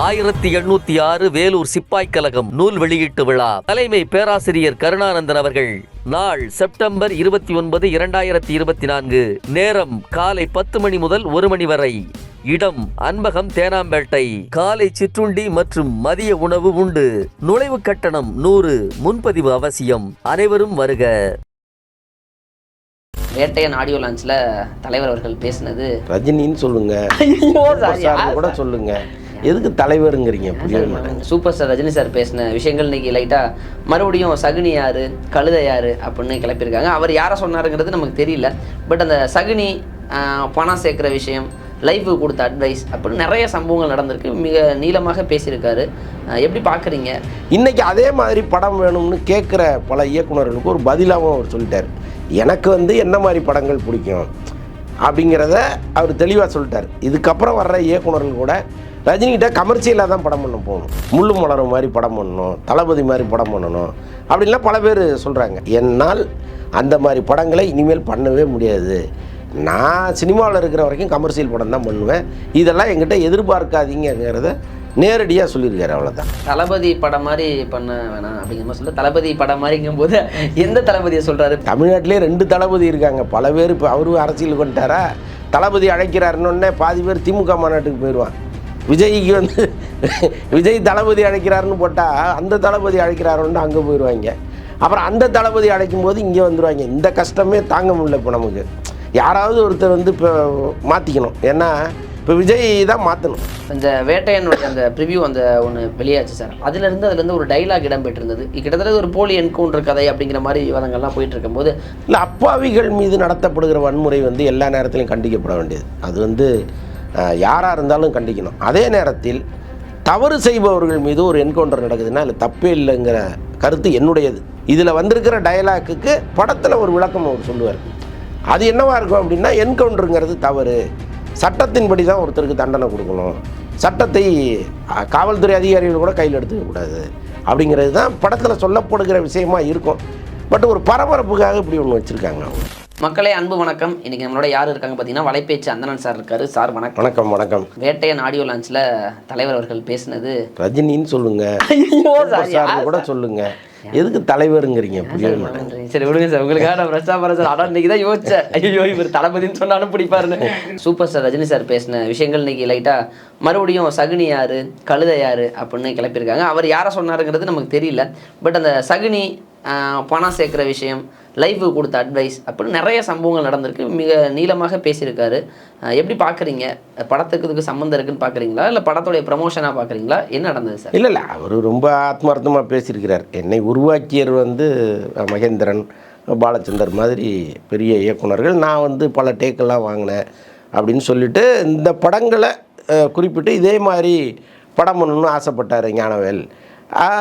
ஆயிரத்தி எண்ணூத்தி ஆறு வேலூர் சிப்பாய் கழகம் நூல் வெளியீட்டு விழா. தலைமை பேராசிரியர் கருணானந்தன் அவர்கள் நாள் செப்டம்பர் இருபத்தி ஒன்பது இரண்டாயிரத்தி இருபத்தி நான்கு நேரம் காலை பத்து மணி முதல் ஒரு மணி வரை. இடம் அன்பகம் தேனாம்பேட்டை. காலை சிற்றுண்டி மற்றும் மதிய உணவு உண்டு. நுழைவு கட்டணம் நூறு முன்பதிவு அவசியம். அனைவரும் வருக. வேட்டையன் ஆடியோ லான்ச்சில் தலைவர் அவர்கள் பேசினது ரஜினின்னு சொல்லுங்க. கூட சொல்லுங்க. எதுக்கு தலைவருங்கிறீங்க? புரியவே மாட்டேங்க சூப்பர் ஸ்டார் ரஜினி சார் பேசின விஷயங்கள் இன்னைக்கு லைட்டாக மறுபடியும் சகுனி யாரு கழுதை யாரு அப்படின்னு கிளப்பியிருக்காங்க. அவர் யாரை சொன்னாருங்கிறது நமக்கு தெரியல. பட் அந்த சகுனி பணம் சேர்க்குற விஷயம் லைஃபுக்கு கொடுத்த அட்வைஸ் அப்படின்னு நிறைய சம்பவங்கள் நடந்திருக்கு. மிக நீளமாக பேசியிருக்காரு. எப்படி பார்க்குறீங்க? இன்னைக்கு அதே மாதிரி படம் வேணும்னு கேட்குற பல இயக்குனர்களுக்கு ஒரு பதிலாகவும் அவர் சொல்லிட்டார். எனக்கு வந்து என்ன மாதிரி படங்கள் பிடிக்கும் அப்படிங்கிறத அவர் தெளிவாக சொல்லிட்டார். இதுக்கப்புறம் வர்ற இயக்குனர்கள் கூட ரஜினிகிட்ட கமர்ஷியலாக தான் படம் பண்ண போகணும். முள்ளு மலரும் மாதிரி படம் பண்ணணும். தளபதி மாதிரி படம் பண்ணணும். அப்படின்லாம் பல பேர் சொல்கிறாங்க என்னால் அந்த மாதிரி படங்களை இனிமேல் பண்ணவே முடியாது. நான் சினிமாவில் இருக்கிற வரைக்கும் கமர்ஷியல் படம் தான் பண்ணுவேன். இதெல்லாம் என்கிட்ட எதிர்பார்க்காதீங்கிறத நேரடியாக சொல்லியிருக்காரு அவ்வளோதான் தளபதி படம் மாதிரி பண்ண வேணாம் அப்படிங்கிற மாதிரி சொல்ல தளபதி படம் மாதிரிங்கும் போது எந்த தளபதியை சொல்றாரு? தமிழ்நாட்டிலே ரெண்டு தளபதி இருக்காங்க. பல பேர் இப்போ அவரும் அரசியலுக்கு வந்துட்டாரா? தளபதி அழைக்கிறாருன்னொடனே பாதி பேர் திமுக மாநாட்டுக்கு போயிடுவான் விஜய்க்கு வந்து விஜய் தளபதி அழைக்கிறாருன்னு போட்டால் அந்த தளபதி அழைக்கிறாருன்னு அங்கே போயிடுவாங்க அப்புறம் அந்த தளபதி அழைக்கும் போது இங்கே வந்துடுவாங்க இந்த கஷ்டமே தாங்க முடியல இப்போ நமக்கு. யாராவது ஒருத்தர் வந்து இப்போ மாற்றிக்கணும் ஏன்னா இப்போ விஜய் தான் மாற்றணும் இந்த வேட்டையனுடைய அந்த ப்ரிவ்யூ அந்த ஒன்று வெளியாச்சு சார். அதுலேருந்து அதுலேருந்து ஒரு டைலாக் இடம்பெற்றிருந்தது. கிட்டத்தட்ட ஒரு போலி என்கவுண்டர் கதை அப்படிங்கிற மாதிரி விவாதங்கள்லாம் போயிட்டு இருக்கும்போது இல்லை அப்பாவிகள் மீது நடத்தப்படுகிற வன்முறை வந்து எல்லா நேரத்திலையும் கண்டிக்கப்பட வேண்டியது. அது வந்து யாராக இருந்தாலும் கண்டிக்கணும். அதே நேரத்தில் தவறு செய்பவர்கள் மீது ஒரு என்கவுண்டர் நடக்குதுன்னா அதில் தப்பே இல்லைங்கிற கருத்து என்னுடையது. இதில் வந்திருக்கிற டயலாக்குக்கு படத்தில் ஒரு விளக்கம் அவர் சொல்லுவார். அது என்னவாக இருக்கும் அப்படின்னா என்கவுண்டருங்கிறது தவறு. சட்டத்தின்படி தான் ஒருத்தருக்கு தண்டனை கொடுக்கணும். சட்டத்தை காவல்துறை அதிகாரிகள் கூட கையில் எடுத்துக்கக்கூடாது அப்படிங்கிறது தான் படத்தில் சொல்லப்படுகிற விஷயமா இருக்கும். பட் ஒரு பரபரப்புக்காக இப்படி ஒன்று வச்சுருக்காங்க அவங்க. மக்களே அன்பு வணக்கம். இன்னைக்கு நம்மளோட யார் இருக்காங்க பார்த்தீங்கன்னா வலைபேச்சு அந்தனன் சார் இருக்காரு. சார் வணக்கம். வணக்கம் வணக்கம். வேட்டையன் ஆடியோ லான்ச்சில் தலைவர் அவர்கள் பேசினது. ரஜினின்னு சொல்லுங்க. ஐயோ, சார்னு கூட சொல்லுங்க. எதுக்கு தலைவருங்கிறீங்க புரியவே மாட்டேன் சரி விடுங்க சார். உங்களுக்காக நான் பிரச்சா போகிறேன் சார். ஆனால் இன்னைக்கு தான் யோசிச்சேன். ஐயோ இவர் தளபதின்னு சொன்னாலும் பிடிப்பாருன்னு. சூப்பர் ஸ்டார் ரஜினி சார் பேசின விஷயங்கள் இன்னைக்கு லைட்டாக மறுபடியும் சகுனி யாரு கழுதை யாரு அப்படின்னு கிளப்பியிருக்காங்க. அவர் யாரை சொன்னாருங்கிறது நமக்கு தெரியல. பட் அந்த சகுனி பணம் சேர்க்குற விஷயம் லைஃபுக்கு கொடுத்த அட்வைஸ் அப்படின்னு நிறைய சம்பவங்கள் நடந்திருக்கு. மிக நீளமாக பேசியிருக்காரு. எப்படி பார்க்குறீங்க படத்துக்கு இதுக்கு சம்மந்தம் இருக்குன்னு பார்க்குறீங்களா இல்லை படத்துடைய ப்ரமோஷனாக பார்க்குறீங்களா என்ன நடந்தது சார்? இல்லை இல்லை. அவர் ரொம்ப ஆத்மார்த்தமாக பேசியிருக்கிறார். என்னை உருவாக்கியர் வந்து மகேந்திரன் பாலச்சந்தர் மாதிரி பெரிய இயக்குனர்கள் நான் வந்து பல டேக்கெல்லாம் வாங்கினேன் அப்படின்னு சொல்லிட்டு இந்த படங்களை குறிப்பிட்டு இதே மாதிரி படம் பண்ணணும்னு ஆசைப்பட்டார் ஞானவேல்.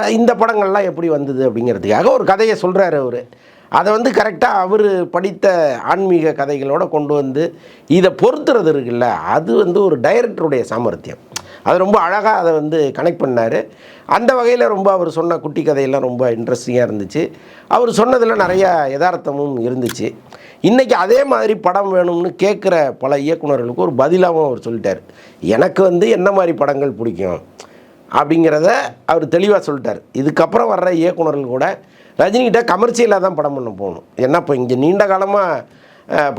இந்த படங்கள்லாம் எப்படி வந்தது அப்படிங்கிறதுக்காக ஒரு கதையை சொல்கிறாரு அவர். அதை வந்து கரெக்டாக அவர் படித்த ஆன்மீக கதைகளோடு கொண்டு வந்து இதை பொறுத்துறது இருக்குல்ல அது வந்து ஒரு டைரக்டருடைய சாமர்த்தியம். அது ரொம்ப அழகாக அதை வந்து கனெக்ட் பண்ணார். அந்த வகையில் ரொம்ப அவர் சொன்ன குட்டி கதையெல்லாம் ரொம்ப இன்ட்ரெஸ்டிங்காக இருந்துச்சு. அவர் சொன்னதில் நிறையா யதார்த்தமும் இருந்துச்சு. இன்றைக்கி அதே மாதிரி படம் வேணும்னு கேட்குற பல இயக்குநர்களுக்கு ஒரு பதிலாகவும் அவர் சொல்லிட்டார். எனக்கு வந்து என்ன மாதிரி படங்கள் பிடிக்கும்? அப்படிங்கிறத அவர் தெளிவாக சொல்லிட்டார். இதுக்கப்புறம் வர்ற இயக்குனர்கள் கூட ரஜினிகிட்ட கமர்ஷியலாக தான் படம் பண்ண போகணும். என்ன இப்போ இங்கே நீண்ட காலமாக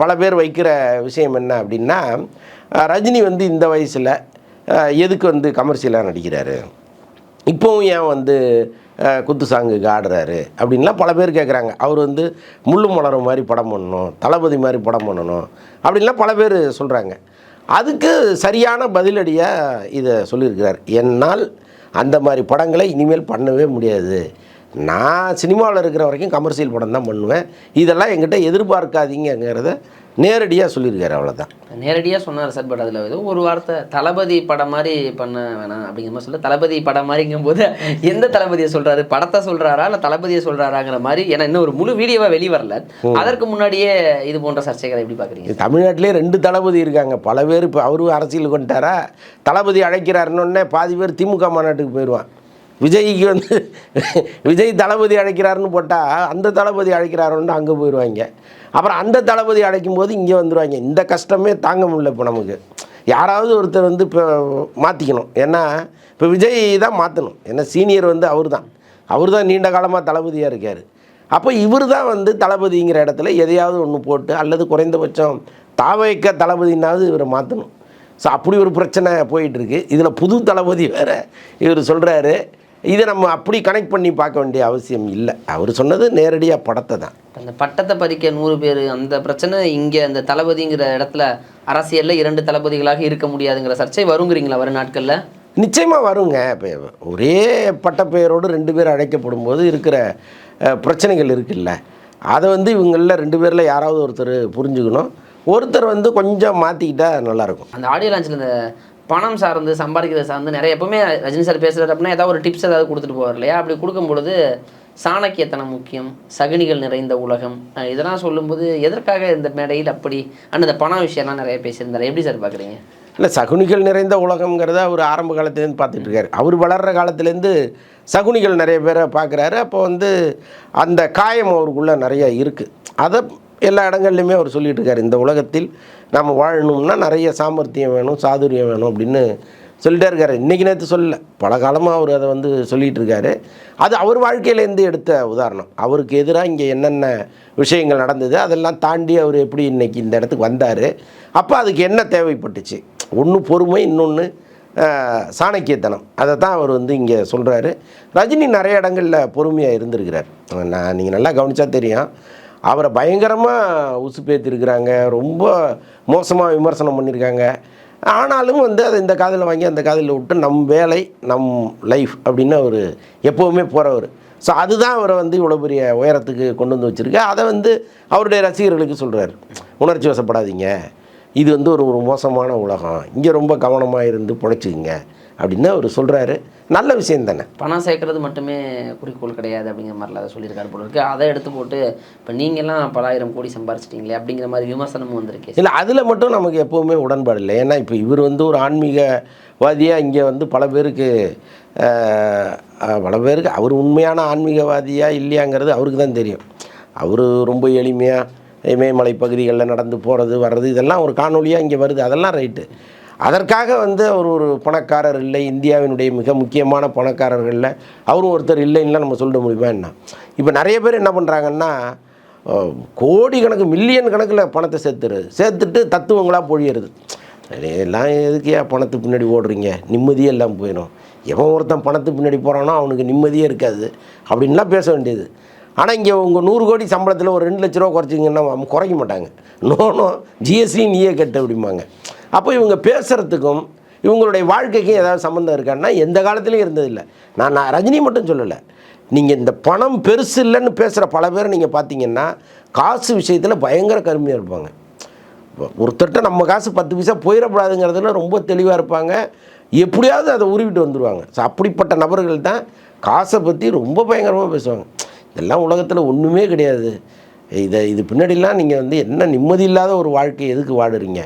பல பேர் வைக்கிற விஷயம் என்ன அப்படின்னா ரஜினி வந்து இந்த வயசில் எதுக்கு வந்து கமர்ஷியலாக நடிக்கிறாரு? இப்போவும் ஏன் வந்து குத்து சாங்குக்கு ஆடுறாரு? அப்படின்லாம் பல பேர் கேட்குறாங்க அவர் வந்து முள்ளு மலரும் மாதிரி படம் பண்ணணும் தளபதி மாதிரி படம் பண்ணணும் அப்படின்லாம் பல பேர் சொல்கிறாங்க அதுக்கு சரியான பதிலடியாக இதை சொல்லியிருக்கிறார். என்னால் அந்த மாதிரி படங்களை இனிமேல் பண்ணவே முடியாது. நான் சினிமாவில் இருக்கிற வரைக்கும் கமர்ஷியல் படம் தான் பண்ணுவேன். இதெல்லாம் என்கிட்ட எதிர்பார்க்காதீங்கிறத நேரடியாக சொல்லியிருக்காரு அவ்வளோதான் நேரடியாக சொன்னார் சார் பட் அதில் ஏதோ ஒரு வார்த்தை தளபதி படம் மாதிரி பண்ண வேணாம் அப்படிங்கிற மாதிரி சொல்ல தளபதி படம் மாதிரிங்கும் போது எந்த தளபதியை சொல்றாரு படத்தை சொல்றாரா இல்லை தளபதியை சொல்றாராங்கிற மாதிரி ஏன்னா இன்னும் ஒரு முழு வீடியோவா வெளி வரல அதற்கு முன்னாடியே இது போன்ற சர்ச்சைகளை எப்படி பார்க்குறீங்க? தமிழ்நாட்டிலே ரெண்டு தளபதி இருக்காங்க. பல பேர் இப்போ அவரும் அரசியலுக்கு வந்துட்டாரா? தளபதி அழைக்கிறாருன்னொடனே பாதி பேர் திமுக மாநாட்டுக்கு போயிடுவான் விஜய்க்கு வந்து விஜய் தளபதி அழைக்கிறாருன்னு போட்டால் அந்த தளபதி அழைக்கிறாருன்னு அங்கே போயிடுவாங்க அப்புறம் அந்த தளபதி அழைக்கும் போது இங்கே வந்துடுவாங்க இந்த கஷ்டமே தாங்க முடியல இப்போ நமக்கு. யாராவது ஒருத்தர் வந்து இப்போ மாற்றிக்கணும் ஏன்னா இப்போ விஜய் தான் மாற்றணும் ஏன்னா சீனியர் வந்து அவர் தான் அவர் தான் நீண்ட காலமாக தளபதியாக இருக்கார். அப்போ இவர் தான் வந்து தளபதிங்கிற இடத்துல எதையாவது ஒன்று போட்டு அல்லது குறைந்தபட்சம் தாவைக்க தளபதினாவது இவரை மாற்றணும் ஸோ அப்படி ஒரு பிரச்சனை போயிட்டுருக்கு இதில் புது தளபதி வேறு இவர் சொல்கிறாரு இதை நம்ம அப்படி கனெக்ட் பண்ணி பார்க்க வேண்டிய அவசியம் இல்லை. அவர் சொன்னது நேரடியாக படத்தை தான். அந்த பட்டத்தை பறிக்க நூறு பேர் அந்த பிரச்சனை இங்கே அந்த தளபதிங்கிற இடத்துல அரசியலில் இரண்டு தளபதிகளாக இருக்க முடியாதுங்கிற சர்ச்சை வருங்கிறீங்களா வரும் நாட்களில்? நிச்சயமாக வருங்க. இப்போ ஒரே பட்டப்பெயரோடு ரெண்டு பேர் அழைக்கப்படும் போது இருக்கிற பிரச்சனைகள் இருக்குல்ல. அதை வந்து இவங்களில் ரெண்டு பேரில் யாராவது ஒருத்தர் புரிஞ்சுக்கணும். ஒருத்தர் வந்து கொஞ்சம் மாற்றிக்கிட்டா நல்லாயிருக்கும் அந்த ஆடியோ லான்ச்சில் இந்த பணம் சார்ந்து சம்பாதிக்கிறது சார்ந்து நிறைய எப்பவுமே ரஜினி சார் பேசுகிறார் அப்படின்னா ஏதாவது ஒரு டிப்ஸ் ஏதாவது கொடுத்துட்டு போவார் இல்லையா? அப்படி கொடுக்கும் பொழுது சாணக்கியத்தனம் முக்கியம் சகுனிகள் நிறைந்த உலகம். இதெல்லாம் சொல்லும்போது எதற்காக இந்த மேடையில் அப்படி அண்ட் பணம் பண விஷயம்லாம் நிறைய பேசியிருந்தார்? எப்படி சார் பார்க்குறீங்க? இல்லை சகுனிகள் நிறைந்த உலகங்கிறத அவர் ஆரம்ப காலத்துலேருந்து பார்த்துட்டு இருக்காரு. அவர் வளர்கிற காலத்துலேருந்து சகுனிகள் நிறைய பேரை பார்க்குறாரு. அப்போ வந்து அந்த காயம் அவருக்குள்ளே நிறைய இருக்குது அதை எல்லா இடங்கள்லையுமே அவர் சொல்லிட்டு இருக்கார். இந்த உலகத்தில் நம்ம வாழணும்னா நிறைய சாமர்த்தியம் வேணும் சாதுரியம் வேணும் அப்படின்னு சொல்லிட்டே இருக்காரு. இன்றைக்கி நேற்று சொல்லல. பல காலமாக அவர் அதை வந்து சொல்லிகிட்டு இருக்காரு. அது அவர் வாழ்க்கையிலேருந்து எடுத்த உதாரணம். அவருக்கு எதிராக இங்கே என்னென்ன விஷயங்கள் நடந்தது அதெல்லாம் தாண்டி அவர் எப்படி இன்னைக்கு இந்த இடத்துக்கு வந்தார். அப்போ அதுக்கு என்ன தேவைப்பட்டுச்சு? ஒன்று பொறுமை இன்னொன்று சாணக்கியத்தனம். அதை தான் அவர் வந்து இங்கே சொல்கிறாரு ரஜினி நிறைய இடங்களில் பொறுமையாக இருந்திருக்கிறார். நான் நீங்கள் நல்லா கவனித்தா தெரியும். அவரை பயங்கரமாக உசுப்பேத்திருக்கிறாங்க ரொம்ப மோசமாக விமர்சனம் பண்ணியிருக்காங்க ஆனாலும் வந்து அதை இந்த காதில் வாங்கி அந்த காதில் விட்டு நம் வேலை நம் லைஃப் அப்படின்னு அவர் எப்போவுமே போகிறவர் ஸோ அதுதான் அவரை வந்து இவ்வளோ பெரிய உயரத்துக்கு கொண்டு வந்து வச்சுருக்கு. அதை வந்து அவருடைய ரசிகர்களுக்கு சொல்கிறார் உணர்ச்சி வசப்படாதீங்க. இது வந்து ஒரு ஒரு மோசமான உலகம். இங்கே ரொம்ப கவனமாக இருந்து பிழைச்சிக்குங்க. அப்படின்னு அவர் சொல்கிறாரு நல்ல விஷயம் தானே. பணம் சேர்க்கறது மட்டுமே குறிக்கோள் கிடையாது அப்படிங்கிற மாதிரிலாம் அதை சொல்லியிருக்காரு போல இருக்கு. அதை எடுத்து போட்டு இப்போ நீங்கள்லாம் பலாயிரம் கோடி சம்பாரிச்சிட்டீங்களே அப்படிங்கிற மாதிரி விமர்சனமும் வந்திருக்கு. இல்லை அதில் மட்டும் நமக்கு எப்போவுமே உடன்பாடு இல்லை. ஏன்னா இப்போ இவர் வந்து ஒரு ஆன்மீகவாதியாக இங்கே வந்து பல பேருக்கு பல பேருக்கு அவர் உண்மையான ஆன்மீகவாதியா இல்லையாங்கிறது அவருக்கு தான் தெரியும். அவர் ரொம்ப எளிமையாக இமயமலை பகுதிகளில் நடந்து போகிறது வர்றது இதெல்லாம் ஒரு காணொலியாக இங்கே வருது. அதெல்லாம் ரைட்டு. அதற்காக வந்து அவர் ஒரு பணக்காரர் இல்லை. இந்தியாவினுடைய மிக முக்கியமான பணக்காரர்களில் அவரும் ஒருத்தர் இல்லைன்னா நம்ம சொல்ல முடியுமா என்ன? இப்போ நிறைய பேர் என்ன பண்ணுறாங்கன்னா கோடி கோடிக்கணக்கு மில்லியன் கணக்கில் பணத்தை சேர்த்துறது சேர்த்துட்டு தத்துவங்களாக பொழியறது. எல்லாம் எதுக்கே பணத்துக்கு பின்னாடி ஓடுறீங்க? நிம்மதியே எல்லாம் போயிடும். எவன் ஒருத்தன் பணத்துக்கு பின்னாடி போகிறானோ அவனுக்கு நிம்மதியே இருக்காது. அப்படின்லாம் பேச வேண்டியது. ஆனால் இங்கே உங்கள் நூறு கோடி சம்பளத்தில் ஒரு ரெண்டு லட்ச ரூபா குறைச்சிங்கன்னா குறைக்க மாட்டாங்க. நோனோ ஜிஎஸ்டி நீயே கட்ட அப்படிம்பாங்க. அப்போ இவங்க பேசுகிறதுக்கும் இவங்களுடைய வாழ்க்கைக்கும் ஏதாவது சம்மந்தம் இருக்கான்னா எந்த காலத்துலேயும் இருந்ததில்லை. நான் நான் ரஜினி மட்டும் சொல்லலை. நீங்கள் இந்த பணம் பெருசு இல்லைன்னு பேசுகிற பல பேர் நீங்கள் பார்த்தீங்கன்னா காசு விஷயத்தில் பயங்கர கருமையாக இருப்பாங்க. ஒருத்தர்கிட்ட நம்ம காசு பத்து பைசா போயிடக்கூடாதுங்கிறதுல ரொம்ப தெளிவாக இருப்பாங்க. எப்படியாவது அதை உருவிட்டு வந்துடுவாங்க ஸோ அப்படிப்பட்ட நபர்கள் தான் காசை பற்றி ரொம்ப பயங்கரமாக பேசுவாங்க. இதெல்லாம் உலகத்தில் ஒன்றுமே கிடையாது. இதை இது பின்னாடிலாம் நீங்கள் வந்து என்ன நிம்மதி இல்லாத ஒரு வாழ்க்கை எதுக்கு வாடுறீங்க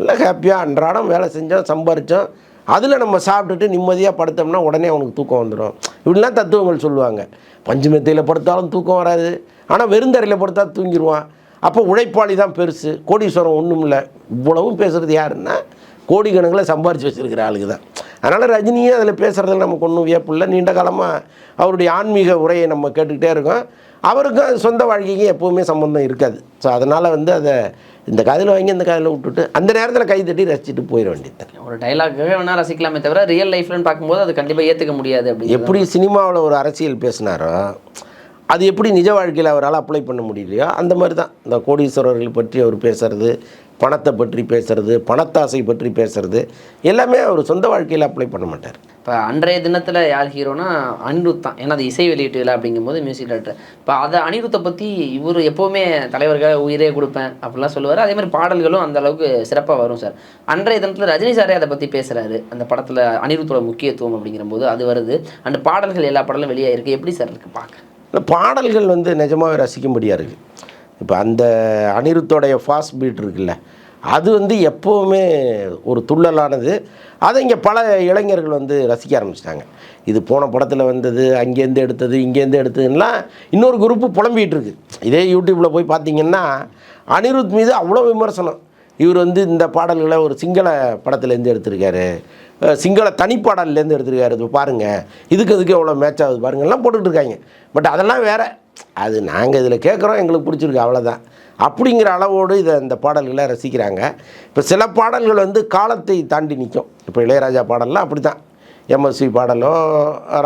நல்லா ஹாப்பியாக அன்றாடம் வேலை செஞ்சோம் சம்பாரித்தோம் அதில் நம்ம சாப்பிட்டுட்டு நிம்மதியாக படுத்தோம்னா உடனே அவனுக்கு தூக்கம் வந்துடும் இப்படிலாம் தத்துவங்கள் சொல்லுவாங்க. பஞ்சுமெத்தையில் படுத்தாலும் தூக்கம் வராது. ஆனால் வெறுந்தரையில் படுத்தா தூங்கிடுவான் அப்போ உழைப்பாளி தான் பெருசு. கோடீஸ்வரம் ஒன்றும் இல்லை. இவ்வளவும் பேசுகிறது யாருன்னா கோடிக்கணக்கில் சம்பாரித்து வச்சுருக்கிற ஆளுக்கு தான். அதனால் ரஜினியும் அதில் பேசுகிறதுல நமக்கு ஒன்றும் வியப்பில்லை நீண்ட காலமாக அவருடைய ஆன்மீக உரையை நம்ம கேட்டுக்கிட்டே இருக்கோம். அவருக்கும் அது சொந்த வாழ்க்கைக்கும் எப்போவுமே சம்மந்தம் இருக்காது. ஸோ அதனால் வந்து அதை இந்த காதில் வாங்கி இந்த காதில் விட்டுட்டு அந்த நேரத்தில் கை தட்டி ரசிச்சுட்டு போயிட வேண்டியது. ஒரு டைலாக்காக வேணா ரசிக்கலாமே தவிர ரியல் லைஃப்லன்னு பார்க்கும்போது அது கண்டிப்பாக ஏற்றுக்க முடியாது அப்படி எப்படி சினிமாவில் ஒரு அரசியல் பேசினாரோ அது எப்படி நிஜ வாழ்க்கையில் அவரால் அப்ளை பண்ண முடியலையோ அந்த மாதிரி தான் இந்த கோடீஸ்வரர்கள் பற்றி அவர் பேசுகிறது பணத்தை பற்றி பேசுறது பணத்தாசை பற்றி பேசுறது எல்லாமே அவர் சொந்த வாழ்க்கையில் அப்ளை பண்ண மாட்டார். இப்போ அன்றைய தினத்தில் யார் ஹீரோனா? அனிருத் தான். ஏன்னா அது இசை வெளியீட்டு இல்லை அப்படிங்கும்போது மியூசிக் டேரக்டர் இப்போ அதை அனிருத்தை பற்றி இவர் எப்போவுமே தலைவர்கள் உயிரே கொடுப்பேன் அப்படிலாம் சொல்லுவார். அதே மாதிரி பாடல்களும் அந்த அளவுக்கு சிறப்பாக வரும் சார். அன்றைய தினத்தில் ரஜினி சாரே அதை பற்றி பேசுகிறாரு அந்த படத்தில் அனிருத்தோட முக்கியத்துவம் அப்படிங்கிறபோது அது வருது. அந்த பாடல்கள் எல்லா பாடலும் இருக்குது எப்படி சார் இருக்குது பார்க்க இந்த பாடல்கள் வந்து நிஜமாகவே ரசிக்கும்படியாக இருக்குது இப்போ அந்த அனிருத்தோடைய ஃபாஸ்ட் பீட் இருக்குல்ல அது வந்து எப்போவுமே ஒரு துள்ளலானது. அதை இங்கே பல இளைஞர்கள் வந்து ரசிக்க ஆரம்பிச்சிட்டாங்க. இது போன படத்தில் வந்தது அங்கேருந்து எடுத்தது இங்கேருந்து எடுத்ததுலாம் இன்னொரு குரூப்பு புலம்பிகிட்டு இருக்குது இதே யூடியூப்பில் போய் பார்த்தீங்கன்னா அனிருத் மீது அவ்வளோ விமர்சனம். இவர் வந்து இந்த பாடல்களை ஒரு சிங்கள படத்துலேருந்து எடுத்திருக்காரு. சிங்கள தனிப்பாடல்லேருந்து எடுத்திருக்காரு. இது பாருங்கள் இதுக்கு அதுக்கு எவ்வளோ மேட்ச் ஆகுது பாருங்கலாம் போட்டுட்டு இருக்காங்க. பட் அதெல்லாம் வேற. அது நாங்கள் இதில் கேட்குறோம். எங்களுக்கு பிடிச்சிருக்கு. அவ்வளோதான். அப்படிங்கிற அளவோடு இதை இந்த பாடல்களை ரசிக்கிறாங்க. இப்போ சில பாடல்கள் வந்து காலத்தை தாண்டி நிற்கும். இப்போ இளையராஜா பாடல்லாம் அப்படி தான் எம்எஸ்வி பாடலோ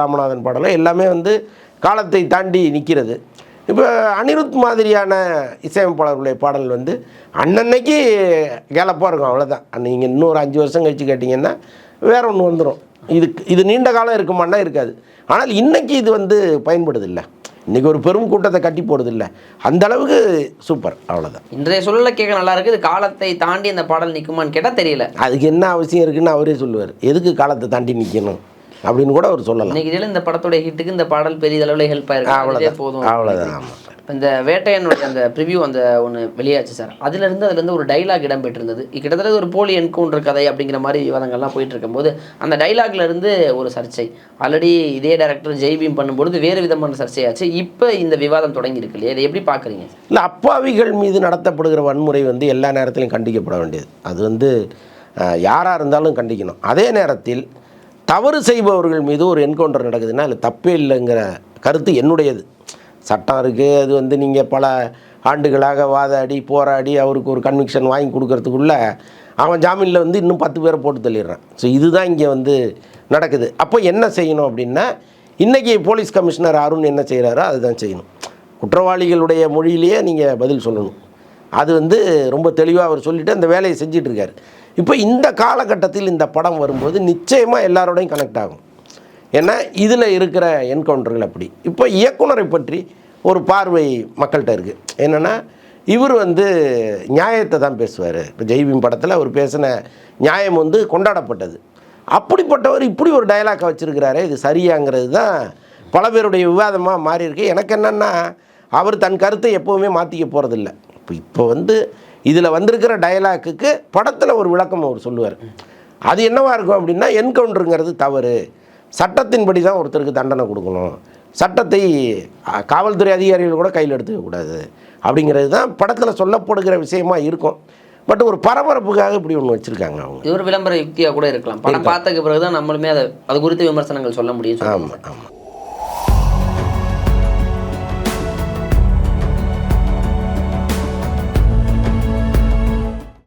ராமநாதன் பாடலோ எல்லாமே வந்து காலத்தை தாண்டி நிற்கிறது. இப்போ அனிருத் மாதிரியான இசையமைப்பாளர்களுடைய பாடல் வந்து அன்னன்னைக்கு கேலப்பாக இருக்கும் அவ்வளோதான் நீங்கள் இன்னொரு அஞ்சு வருஷம் கழித்து கேட்டிங்கன்னா வேற ஒன்று வந்துடும் இது இது நீண்ட காலம் இருக்குமான்னா இருக்காது. ஆனால் இன்னைக்கு இது வந்து பயன்படுது இல்லை இன்றைக்கி ஒரு பெரும் கூட்டத்தை கட்டி போடுது இல்லை அந்த அளவுக்கு சூப்பர் அவ்வளோதான் இன்றைய சூழல கேட்க நல்லா இருக்கு. இது காலத்தை தாண்டி அந்த பாடல் நிக்குமான்னு கேட்டா தெரியல. அதுக்கு என்ன அவசியம் இருக்குன்னு அவரே சொல்லுவார். எதுக்கு காலத்தை தாண்டி நிற்கணும் அப்படின்னு கூட அவர் சொல்லலாம். இன்னைக்கு இந்த படத்தோட ஹிட்டுக்கு இந்த பாடல் பெரிய அளவுல ஹெல்ப் ஆயிருக்கு. அவ்வளோதான் போதும். அவ்வளோதான் ஆமாம் இந்த வேட்டையனுடைய அந்த ப்ரிவ்யூ அந்த ஒன்று வெளியாச்சு சார். அதுல இருந்து அதுல இருந்து ஒரு டைலாக் இடம்பெற்றிருந்தது. கிட்டத்தட்ட ஒரு போலி என்கவுண்டர் கதை அப்படிங்கிற மாதிரி விவாதங்கள்லாம் போயிட்டு இருக்கும்போது அந்த டைலாக்ல இருந்து ஒரு சர்ச்சை. ஆல்ரெடி இதே டேரக்டர் ஜெய்பீம் பண்ணும்பொழுது வேறு விதமான சர்ச்சையாச்சு. இப்போ இந்த விவாதம் தொடங்கி இருக்கு இல்லையா? இதை எப்படி பாக்குறீங்க? இல்லை அப்பாவிகள் மீது நடத்தப்படுகிற வன்முறை வந்து எல்லா நேரத்திலையும் கண்டிக்கப்பட வேண்டியது. அது வந்து யாராக இருந்தாலும் கண்டிக்கணும். அதே நேரத்தில் தவறு செய்பவர்கள் மீது ஒரு என்கவுண்டர் நடக்குதுன்னா அதில் தப்பே இல்லைங்கிற கருத்து என்னுடையது. சட்டம் இருக்குது அது வந்து நீங்கள் பல ஆண்டுகளாக வாதாடி போராடி அவருக்கு ஒரு கன்விக்ஷன் வாங்கி கொடுக்கறதுக்குள்ளே அவன் ஜாமீனில் வந்து இன்னும் பத்து பேரை போட்டு தள்ளிடுறான். ஸோ இதுதான் இங்கே வந்து நடக்குது. அப்போ என்ன செய்யணும் அப்படின்னா இன்றைக்கி போலீஸ் கமிஷனர் அருண் என்ன செய்கிறாரோ அதுதான் செய்யணும். குற்றவாளிகளுடைய மொழியிலேயே நீங்கள் பதில் சொல்லணும். அது வந்து ரொம்ப தெளிவாக அவர் சொல்லிவிட்டு அந்த வேலையை செஞ்சிட்டு இப்போ இந்த காலகட்டத்தில் இந்த படம் வரும்போது நிச்சயமாக எல்லாரோடையும் கனெக்ட் ஆகும். ஏன்னா இதில் இருக்கிற என்கவுண்டர்கள் அப்படி. இப்போ இயக்குனரை பற்றி ஒரு பார்வை மக்கள்கிட்ட இருக்குது என்னென்னா இவர் வந்து நியாயத்தை தான் பேசுவார். இப்போ ஜெய்பீம் படத்தில் அவர் பேசின நியாயம் வந்து கொண்டாடப்பட்டது. அப்படிப்பட்டவர் இப்படி ஒரு டயலாக்கை வச்சுருக்கிறாரு இது சரியாங்கிறது தான் பல பேருடைய விவாதமாக மாறி இருக்கு எனக்கு என்னென்னா அவர் தன் கருத்தை எப்போவுமே மாற்றிக்க போகிறதில்ல இப்போ இப்போ வந்து இதில் வந்திருக்கிற டயலாக்குக்கு படத்தில் ஒரு விளக்கம் அவர் சொல்லுவார். அது என்னவா இருக்கும் அப்படின்னா என்கவுண்டருங்கிறது தவறு. சட்டத்தின்படி தான் ஒருத்தருக்கு தண்டனை கொடுக்கணும். சட்டத்தை காவல்துறை அதிகாரிகள் கூட கையில் எடுத்துக்கக்கூடாது அப்படிங்கிறது தான் படத்தில் சொல்லப்படுகிற விஷயமா இருக்கும். பட் ஒரு பரபரப்புக்காக இப்படி ஒன்று வச்சுருக்காங்க அவங்க. இது ஒரு விளம்பர யுக்தியா கூட இருக்கலாம். படம் பார்த்ததுக்கு பிறகுதான் நம்மளுமே அதை அது குறித்து விமர்சனங்கள் சொல்ல முடியும். ஆமாம் ஆமாம்